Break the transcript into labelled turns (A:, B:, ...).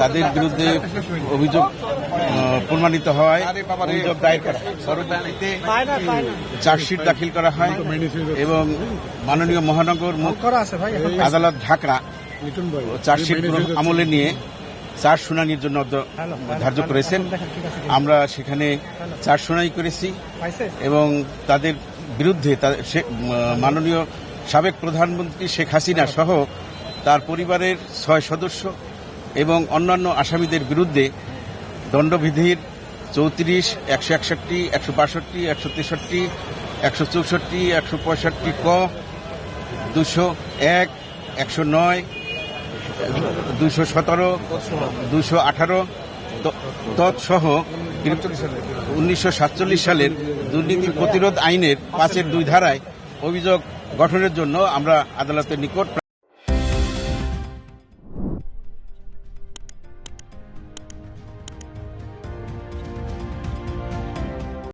A: তাদের বিরুদ্ধে অভিযোগ প্রমাণিত হওয়ায় অভিযোগ দায়ের করা চার্জশিট দাখিল করা হয় এবং মাননীয় মহানগর আদালত ঢাকা চার্জশিট আমলে নিয়ে চার শুনানির জন্য ধার্য করেছেন। আমরা সেখানে চার শুনানি করেছি এবং তাদের বিরুদ্ধে মাননীয় সাবেক প্রধানমন্ত্রী শেখ হাসিনা সহ তার পরিবারের ছয় সদস্য এবং অন্যান্য আসামিদের বিরুদ্ধে দণ্ডবিধির চৌত্রিশ, একশো একষট্টি, একশো বাষট্টি, একশো তেষট্টি, একশো চৌষট্টি, একশো পঁয়ষট্টি ক, দুশো এক, একশো নয়, দুশো সতেরো, দুশো আঠারো তৎসহ উনিশশো সাতচল্লিশ সালের দুর্নীতি প্রতিরোধ আইনের পাঁচের দুই ধারায় অভিযোগ গঠনের জন্য আমরা আদালতের নিকট